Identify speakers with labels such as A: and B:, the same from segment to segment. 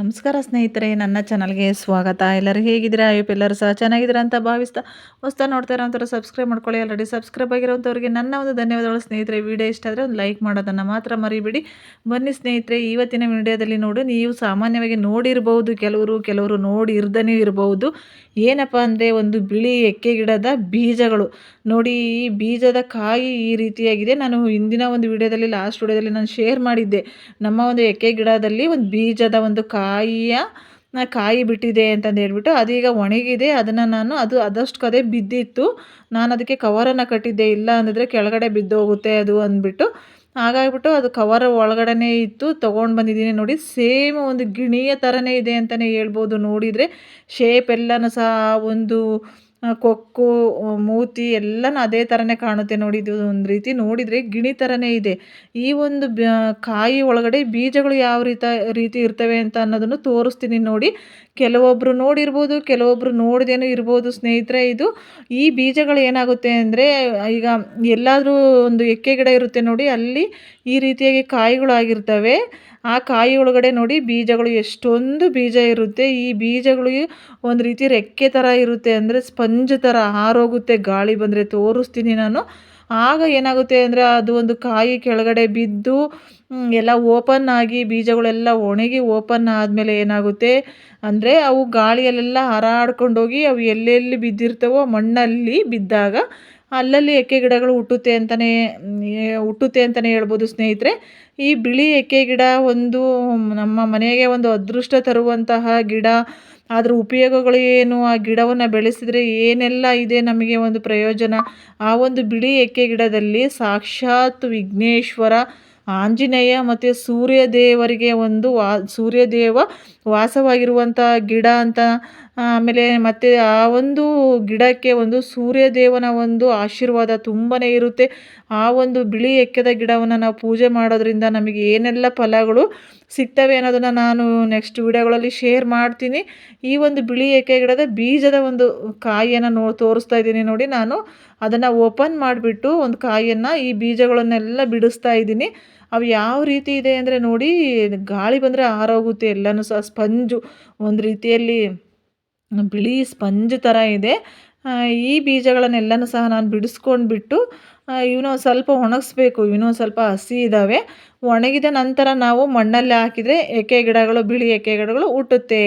A: ನಮಸ್ಕಾರ ಸ್ನೇಹಿತರೆ, ನನ್ನ ಚಾನಲ್ಗೆ ಸ್ವಾಗತ. ಎಲ್ಲರೂ ಹೇಗಿದ್ದೀರಾ? ಐಪ್ ಎಲ್ಲರೂ ಸಹ ಚೆನ್ನಾಗಿದ್ದೀರಾ ಅಂತ ಭಾವಿಸ್ತಾ ಹೊಸ್ತಾ ನೋಡ್ತಾ ಇರೋಂಥವ್ರು ಸಬ್ಸ್ಕ್ರೈಬ್ ಮಾಡ್ಕೊಳ್ಳಿ. ಆಲ್ರೆಡಿ ಸಬ್ಸ್ಕ್ರೈಬ್ ಆಗಿರೋಂಥವ್ರಿಗೆ ನನ್ನ ಒಂದು ಧನ್ಯವಾದಗಳು ಸ್ನೇಹಿತರೆ. ವಿಡಿಯೋ ಇಷ್ಟ ಆದರೆ ಒಂದು ಲೈಕ್ ಮಾಡೋದನ್ನು ಮಾತ್ರ ಮರಿಬೇಡಿ. ಬನ್ನಿ ಸ್ನೇಹಿತರೆ, ಇವತ್ತಿನ ವಿಡಿಯೋದಲ್ಲಿ ನೋಡು, ನೀವು ಸಾಮಾನ್ಯವಾಗಿ ನೋಡಿರ್ಬೋದು, ಕೆಲವರು ಕೆಲವರು ನೋಡಿ ಇರ್ದನೇ ಇರಬಹುದು ಏನಪ್ಪ ಅಂದರೆ ಒಂದು ಬಿಳಿ ಎಕ್ಕೆ ಗಿಡದ ಬೀಜಗಳು. ನೋಡಿ, ಈ ಬೀಜದ ಕಾಯಿ ಈ ರೀತಿಯಾಗಿದೆ. ನಾನು ಹಿಂದಿನ ಒಂದು ವಿಡಿಯೋದಲ್ಲಿ ಲಾಸ್ಟ್ ವಿಡಿಯೋದಲ್ಲಿ ನಾನು ಶೇರ್ ಮಾಡಿದ್ದೆ. ನಮ್ಮ ಒಂದು ಎಕ್ಕೆ ಗಿಡದಲ್ಲಿ ಒಂದು ಬೀಜದ ಒಂದು ಕಾಯಿಯ ಕಾಯಿ ಬಿಟ್ಟಿದೆ ಅಂತಂದು ಹೇಳ್ಬಿಟ್ಟು ಅದೀಗ ಒಣಗಿದೆ, ಅದನ್ನು ನಾನು ಅದು ಅದಷ್ಟು ಕದೆ ಬಿದ್ದಿತ್ತು. ನಾನು ಅದಕ್ಕೆ ಕವರನ್ನು ಕಟ್ಟಿದ್ದೆ, ಇಲ್ಲ ಅಂದಿದ್ರೆ ಕೆಳಗಡೆ ಬಿದ್ದೋಗುತ್ತೆ ಅದು ಅಂದ್ಬಿಟ್ಟು. ಹಾಗಾಗಿಬಿಟ್ಟು ಅದು ಕವರ್ ಒಳಗಡೆ ಇತ್ತು, ತೊಗೊಂಡು ಬಂದಿದ್ದೀನಿ ನೋಡಿ. ಸೇಮ್ ಒಂದು ಗಿಣಿಯ ಥರನೇ ಇದೆ ಅಂತಲೇ ಹೇಳ್ಬೋದು. ನೋಡಿದರೆ ಶೇಪ್ ಎಲ್ಲನೂ ಸಹ ಒಂದು ಕೊಕ್ಕು ಮೂತಿ ಎಲ್ಲನೂ ಅದೇ ಥರನೇ ಕಾಣುತ್ತೆ ನೋಡಿ, ಇದು ಒಂದು ರೀತಿ ನೋಡಿದರೆ ಗಿಣಿ ಥರನೇ ಇದೆ. ಈ ಒಂದು ಕಾಯಿ ಒಳಗಡೆ ಬೀಜಗಳು ಯಾವ ರೀತಿ ರೀತಿ ಇರ್ತವೆ ಅಂತ ಅನ್ನೋದನ್ನು ತೋರಿಸ್ತೀನಿ ನೋಡಿ. ಕೆಲವೊಬ್ಬರು ನೋಡಿರ್ಬೋದು ಕೆಲವೊಬ್ಬರು ನೋಡ್ದೇನೂ ಇರ್ಬೋದು ಸ್ನೇಹಿತರೆ ಇದು. ಈ ಬೀಜಗಳು ಏನಾಗುತ್ತೆ ಅಂದರೆ, ಈಗ ಎಲ್ಲಾದರೂ ಒಂದು ಎಕ್ಕೆ ಗಿಡ ಇರುತ್ತೆ ನೋಡಿ, ಅಲ್ಲಿ ಈ ರೀತಿಯಾಗಿ ಕಾಯಿಗಳಾಗಿರ್ತವೆ. ಆ ಕಾಯಿ ಒಳಗಡೆ ನೋಡಿ ಬೀಜಗಳು ಎಷ್ಟೊಂದು ಬೀಜ ಇರುತ್ತೆ. ಈ ಬೀಜಗಳು ಒಂದು ರೀತಿ ರೆಕ್ಕೆ ಥರ ಇರುತ್ತೆ ಅಂದರೆ ಸ್ಪಂಜ್ ಥರ ಹಾರೋಗುತ್ತೆ, ಗಾಳಿ ಬಂದರೆ ತೋರಿಸ್ತೀನಿ ನಾನು. ಆಗ ಏನಾಗುತ್ತೆ ಅಂದರೆ ಅದು ಒಂದು ಕಾಯಿ ಕೆಳಗಡೆ ಬಿದ್ದು ಎಲ್ಲ ಓಪನ್ ಆಗಿ ಬೀಜಗಳೆಲ್ಲ ಒಣಗಿ ಓಪನ್ ಆದಮೇಲೆ ಏನಾಗುತ್ತೆ ಅಂದರೆ ಅವು ಗಾಳಿಯಲ್ಲೆಲ್ಲ ಹಾರಾಡ್ಕೊಂಡೋಗಿ ಅವು ಎಲ್ಲೆಲ್ಲಿ ಬಿದ್ದಿರ್ತವೋ ಮಣ್ಣಲ್ಲಿ ಬಿದ್ದಾಗ ಅಲ್ಲಲ್ಲಿ ಎಕ್ಕೆ ಗಿಡಗಳು ಹುಟ್ಟುತ್ತೆ ಅಂತಲೇ ಹುಟ್ಟುತ್ತೆ ಅಂತಲೇ ಹೇಳ್ಬೋದು ಸ್ನೇಹಿತರೆ. ಈ ಬಿಳಿ ಎಕ್ಕೆ ಗಿಡ ಒಂದು ನಮ್ಮ ಮನೆಗೆ ಒಂದು ಅದೃಷ್ಟ ತರುವಂತಹ ಗಿಡ ಅದ್ರ ಉಪಯೋಗಗಳು ಏನು? ಆ ಗಿಡವನ್ನು ಬೆಳೆಸಿದರೆ ಏನೆಲ್ಲ ಇದೆ ನಮಗೆ ಒಂದು ಪ್ರಯೋಜನ? ಆ ಒಂದು ಬಿಳಿ ಎಕ್ಕೆ ಗಿಡದಲ್ಲಿ ಸಾಕ್ಷಾತ್ ವಿಘ್ನೇಶ್ವರ, ಆಂಜನೇಯ ಮತ್ತು ಸೂರ್ಯದೇವರಿಗೆ ಒಂದು ವಾ, ಸೂರ್ಯದೇವ ವಾಸವಾಗಿರುವಂಥ ಗಿಡ ಅಂತ ಆಮೇಲೆ ಮತ್ತು ಆ ಒಂದು ಗಿಡಕ್ಕೆ ಒಂದು ಸೂರ್ಯದೇವನ ಒಂದು ಆಶೀರ್ವಾದ ತುಂಬಾ ಇರುತ್ತೆ. ಆ ಒಂದು ಬಿಳಿ ಎಕ್ಕದ ಗಿಡವನ್ನು ನಾವು ಪೂಜೆ ಮಾಡೋದ್ರಿಂದ ನಮಗೆ ಏನೆಲ್ಲ ಫಲಗಳು ಸಿಗ್ತವೆ ಅನ್ನೋದನ್ನು ನಾನು ನೆಕ್ಸ್ಟ್ ವಿಡಿಯೋಗಳಲ್ಲಿ ಶೇರ್ ಮಾಡ್ತೀನಿ. ಈ ಒಂದು ಬಿಳಿ ಎಕ್ಕೆ ಗಿಡದ ಬೀಜದ ಒಂದು ಕಾಯಿಯನ್ನು ನೋ ತೋರಿಸ್ತಾ ಇದ್ದೀನಿ ನೋಡಿ ನಾನು. ಅದನ್ನು ಓಪನ್ ಮಾಡಿಬಿಟ್ಟು ಒಂದು ಕಾಯಿಯನ್ನು ಈ ಬೀಜಗಳನ್ನೆಲ್ಲ ಬಿಡಿಸ್ತಾ ಇದ್ದೀನಿ. ಅವು ಯಾವ ರೀತಿ ಇದೆ ಅಂದರೆ ನೋಡಿ, ಗಾಳಿ ಬಂದರೆ ಆರೋಗುತ್ತೆ, ಎಲ್ಲನೂ ಸಹ ಸ್ಪಂಜು, ಒಂದು ರೀತಿಯಲ್ಲಿ ಬಿಳಿ ಸ್ಪಂಜ್ ಥರ ಇದೆ. ಈ ಬೀಜಗಳನ್ನೆಲ್ಲನೂ ಸಹ ನಾನು ಬಿಡಿಸ್ಕೊಂಡ್ಬಿಟ್ಟು ಇವನು ಸ್ವಲ್ಪ ಒಣಗಿಸ್ಬೇಕು. ಇವನು ಸ್ವಲ್ಪ ಹಸಿ ಇದ್ದಾವೆ ಒಣಗಿದ ನಂತರ ನಾವು ಮಣ್ಣಲ್ಲಿ ಹಾಕಿದರೆ ಎಕೆ ಗಿಡಗಳು, ಬಿಳಿ ಎಕೆ ಗಿಡಗಳು ಹುಟ್ಟುತ್ತೆ.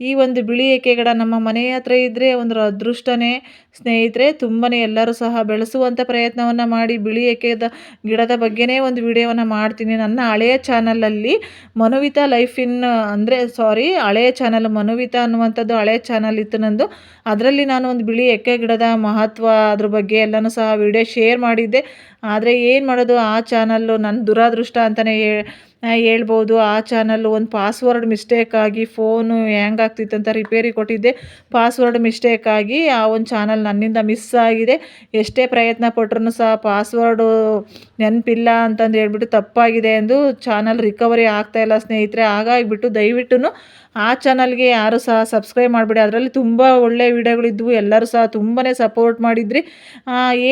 A: ಈ ಒಂದು ಬಿಳಿ ಏಕೆ ನಮ್ಮ ಮನೆಯ ಹತ್ರ ಇದ್ದರೆ ಒಂದು ಅದೃಷ್ಟನೇ ಸ್ನೇಹಿತರೆ, ತುಂಬನೇ ಎಲ್ಲರೂ ಸಹ ಬೆಳೆಸುವಂಥ ಪ್ರಯತ್ನವನ್ನು ಮಾಡಿ ಬಿಳಿ ಎಕ್ಕೆದ ಗಿಡದ ಬಗ್ಗೆನೇ ಒಂದು ವಿಡಿಯೋವನ್ನು ಮಾಡ್ತೀನಿ. ನನ್ನ ಹಳೆಯ ಚಾನಲಲ್ಲಿ ಮನುವಿತಾ ಲೈಫ್ ಇನ್ ಅಂದರೆ ಸಾರಿ ಹಳೆಯ ಚಾನಲ್ ಮನುವಿತಾ ಅನ್ನುವಂಥದ್ದು ಹಳೆಯ ಚಾನಲ್ ಇತ್ತು ನಂದು. ಅದರಲ್ಲಿ ನಾನು ಒಂದು ಬಿಳಿ ಎಕ್ಕೆ ಗಿಡದ ಮಹತ್ವ ಅದ್ರ ಬಗ್ಗೆ ಎಲ್ಲನೂ ಸಹ ವಿಡಿಯೋ ಶೇರ್ ಮಾಡಿದ್ದೆ. ಆದರೆ ಏನು ಮಾಡೋದು ಆ ಚಾನಲ್ಲು ನನ್ನ ದುರಾದೃಷ್ಟ ಅಂತಲೇ ಹೇಳ್ಬೋದು. ಆ ಚಾನಲ್ಲು ಒಂದು ಪಾಸ್ವರ್ಡ್ ಮಿಸ್ಟೇಕಾಗಿ ಫೋನು ಹ್ಯಾಂಗ್ ಆಗ್ತಿತ್ತು ಅಂತ ರಿಪೇರಿ ಕೊಟ್ಟಿದ್ದೆ. ಪಾಸ್ವರ್ಡ್ ಮಿಸ್ಟೇಕ್ ಆಗಿ ಆ ಒಂದು ಚಾನಲ್ ನನ್ನಿಂದ ಮಿಸ್ ಆಗಿದೆ. ಎಷ್ಟೇ ಪ್ರಯತ್ನ ಪಟ್ರೂ ಸಹ ಪಾಸ್ವರ್ಡು ನೆನಪಿಲ್ಲ ಅಂತಂದು ಹೇಳ್ಬಿಟ್ಟು ತಪ್ಪಾಗಿದೆ ಎಂದು ಚಾನಲ್ ರಿಕವರಿ ಆಗ್ತಾಯಿಲ್ಲ ಸ್ನೇಹಿತರೆ. ಹಾಗಾಗಿಬಿಟ್ಟು ದಯವಿಟ್ಟು ಆ ಚಾನಲ್ಗೆ ಯಾರು ಸಹ ಸಬ್ಸ್ಕ್ರೈಬ್ ಮಾಡಿಬಿಡಿ. ಅದರಲ್ಲಿ ತುಂಬ ಒಳ್ಳೆಯ ವಿಡಿಯೋಗಳಿದ್ವು ಎಲ್ಲರೂ ಸಹ ತುಂಬಾ ಸಪೋರ್ಟ್ ಮಾಡಿದ್ರಿ.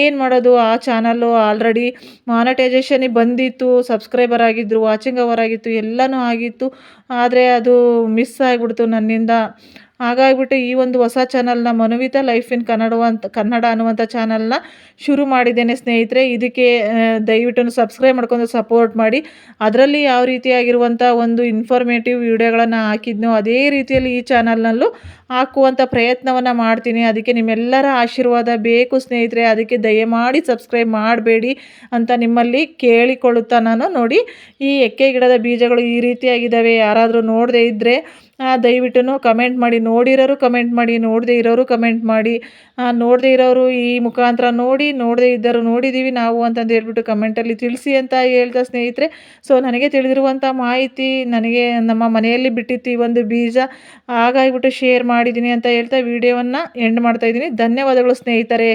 A: ಏನು ಮಾಡೋದು? ಆ ಚಾನಲ್ಲು ಆಲ್ರೆಡಿ ಮಾನಿಟೈಸೇಷನಿಗೆ ಬಂದಿತ್ತು. ಸಬ್ಸ್ಕ್ರೈಬರ್ ಆಗಿದ್ದರು ವಾಚಿಂಗ್ ಅವರ್ ಆಗಿತ್ತು ಎಲ್ಲನೂ ಆಗಿತ್ತು. ಆದರೆ ಅದು ಮಿಸ್ ಆಗಿಬಿಡ್ತು ನನ್ನಿಂದ. ಹಾಗಾಗಿಬಿಟ್ಟು ಈ ಒಂದು ಹೊಸ ಚಾನಲ್ನ ಮನುವಿತ ಲೈಫ್ ಇನ್ ಕನ್ನಡ ಅಂತ, ಕನ್ನಡ ಅನ್ನುವಂಥ ಚಾನಲ್ನ ಶುರು ಮಾಡಿದ್ದೇನೆ ಸ್ನೇಹಿತರೆ. ಇದಕ್ಕೆ ದಯವಿಟ್ಟು ಸಬ್ಸ್ಕ್ರೈಬ್ ಮಾಡ್ಕೊಂಡು ಸಪೋರ್ಟ್ ಮಾಡಿ. ಅದರಲ್ಲಿ ಯಾವ ರೀತಿಯಾಗಿರುವಂಥ ಒಂದು ಇನ್ಫಾರ್ಮೇಟಿವ್ ವಿಡಿಯೋಗಳನ್ನು ಹಾಕಿದ್ನೋ ಅದೇ ರೀತಿಯಲ್ಲಿ ಈ ಚಾನಲ್ನಲ್ಲೂ ಹಾಕುವಂಥ ಪ್ರಯತ್ನವನ್ನು ಮಾಡ್ತೀನಿ. ಅದಕ್ಕೆ ನಿಮ್ಮೆಲ್ಲರ ಆಶೀರ್ವಾದ ಬೇಕು ಸ್ನೇಹಿತರೆ. ಅದಕ್ಕೆ ದಯಮಾಡಿ ಸಬ್ಸ್ಕ್ರೈಬ್ ಮಾಡಬೇಡಿ ಅಂತ ನಿಮ್ಮಲ್ಲಿ ಕೇಳಿಕೊಳ್ಳುತ್ತಾ ನಾನು ನೋಡಿ ಈ ಎಕ್ಕೆ ಗಿಡದ ಬೀಜಗಳು ಈ ರೀತಿಯಾಗಿದ್ದಾವೆ. ಯಾರಾದರೂ ನೋಡದೇ ಇದ್ದರೆ ದಯವಿಟ್ಟು ಕಮೆಂಟ್ ಮಾಡಿ, ನೋಡಿರೋರು ಕಮೆಂಟ್ ಮಾಡಿ, ನೋಡದೇ ಇರೋರು ಕಮೆಂಟ್ ಮಾಡಿ ನೋಡದೇ ಇರೋರು ಈ ಮುಖಾಂತರ ನೋಡಿ, ನೋಡದೇ ಇದ್ದರು ನೋಡಿದ್ದೀವಿ ನಾವು ಅಂತಂದು ಹೇಳ್ಬಿಟ್ಟು ಕಮೆಂಟಲ್ಲಿ ತಿಳಿಸಿ ಅಂತ ಹೇಳ್ತಾ ಸ್ನೇಹಿತರೆ. ಸೊ ನನಗೆ ತಿಳಿದಿರುವಂಥ ಮಾಹಿತಿ ನನಗೆ ನಮ್ಮ ಮನೆಯಲ್ಲಿ ಬಿಟ್ಟಿತ್ತು ಈ ಒಂದು ಬೀಜ. ಹಾಗಾಗಿಬಿಟ್ಟು ಶೇರ್ ಮಾಡಿದ್ದೀನಿ ಅಂತ ಹೇಳ್ತಾ ವಿಡಿಯೋವನ್ನು ಎಂಡ್ ಮಾಡ್ತಾಯಿದ್ದೀನಿ ಧನ್ಯವಾದಗಳು ಸ್ನೇಹಿತರೆ.